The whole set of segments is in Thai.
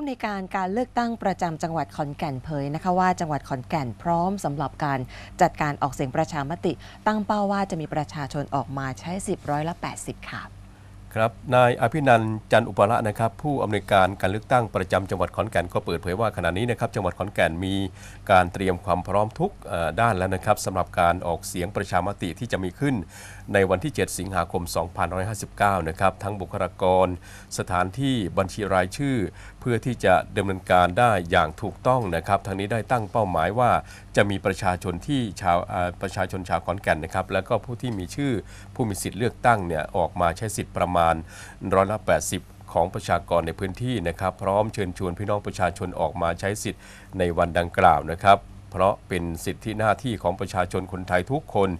ผู้อำนวยการการเลือกตั้งประจำจังหวัดขอนแก่นเผยนะคะว่าจังหวัดขอนแก่นพร้อมสำหรับการจัดการออกเสียงประชามติ ตั้งเป้าว่าจะมีประชาชนออกมาใช้สิทธิ์ร้อยละ 80 ค่ะ ครับนายอภินันจันอุปละนะครับผู้อำนวยการการเลือกตั้งประจำจังหวัดขอนแก่นก็เปิดเผยว่าขณะนี้นะครับจังหวัดขอนแก่นมีการเตรียมความพร้อมทุกด้านแล้วนะครับสำหรับการออกเสียงประชามติที่จะมีขึ้น ในวันที่ 7 สิงหาคม 2559 นะครับทั้งบุคลากร สถานที่บัญชีรายชื่อ เพื่อที่จะดำเนินการได้อย่างถูกต้องนะครับทางนี้ได้ตั้งเป้าหมายว่าจะมีประชาชนที่ชาวประชาชนชาวขอนแก่นนะครับแล้วก็ผู้ที่มีชื่อผู้มีสิทธิ์เลือกตั้งเนี่ยออกมาใช้สิทธิ์ประมาณร้อยละ80ของประชากรในพื้นที่นะครับ พร้อมเชิญชวนพี่น้องประชาชนออกมาใช้สิทธิ์ในวันดังกล่าวนะครับ เพราะเป็นสิทธิหน้าที่ของประชาชนคนไทยทุกคน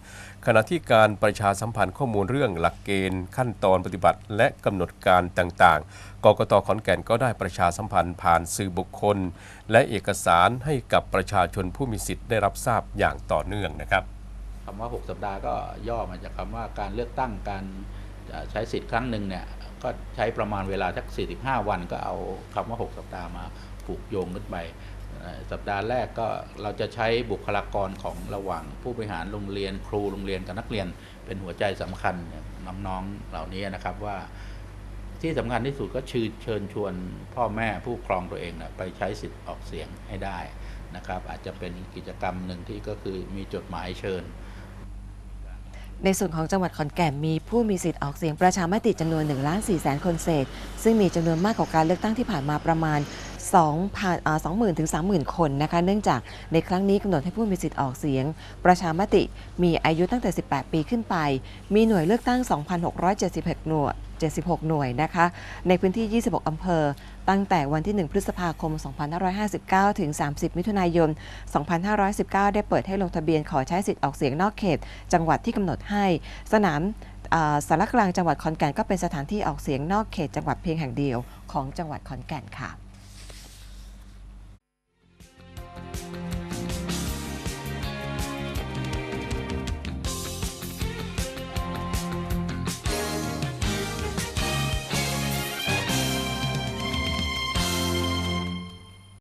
ขณะที่การประชาสัมพันธ์ข้อมูลเรื่องหลักเกณฑ์ ขั้นตอนปฏิบัติ และกำหนดการต่างๆ กกตขอนแก่นก็ได้ประชาสัมพันธ์ผ่านสื่อบุคคล และเอกสารให้กับประชาชนผู้มีสิทธิ์ได้รับทราบอย่างต่อเนื่องนะครับคำว่า 6 สัปดาห์ก็ย่อมาจากคำว่าการเลือกตั้งการ ใช้สิทธิ์ครั้งหนึ่งเนี่ยก็ใช้ประมาณเวลาสัก 45 วันก็เอาคำว่า 6 สัปดาห์มาผูกโยงขึ้นไป สัปดาห์แรกก็เราจะใช้บุคลากรของระหว่างผู้บริหารโรงเรียนครูโรงเรียนกับนักเรียน เป็นหัวใจสำคัญน้องๆเหล่านี้นะครับว่าที่สำคัญที่สุดก็ชื่อเชิญชวนพ่อแม่ผู้ปกครองตัวเองนะไปใช้สิทธิ์ออกเสียงให้ได้นะครับ อาจจะเป็นกิจกรรมหนึ่งที่ก็คือมีจดหมายเชิญ ในส่วนของจังหวัดขอนแก่นมีผู้มีสิทธิ์ออกเสียงประชามติจำนวน1ล้าน4แสนคนเศษ ซึ่งมีจำนวนมากกว่าการเลือกตั้งที่ผ่านมาประมาณ 2,000อ่า20,000ถึง30,000 คนนะคะ เนื่องจากในครั้งนี้กำหนดให้ผู้มีสิทธิ์ออกเสียง ประชามติมีอายุตั้งแต่ 18 ปีขึ้นไป มีหน่วยเลือกตั้ง 2,676หน่วย 76 หน่วยนะคะ ในพื้นที่ 26 อำเภอ ตั้งแต่วันที่ 1 พฤษภาคม 2559 ถึง 30 มิถุนายน 2519 ได้เปิดให้ลงทะเบียนขอใช้สิทธิ์ออกเสียงนอกเขต จังหวัดที่กำหนดให้ สนามสารกลางจังหวัดขอนแก่นก็เป็นสถานที่ออกเสียงนอกเขตจังหวัดเพียงแห่งเดียวของจังหวัดขอนแก่นค่ะ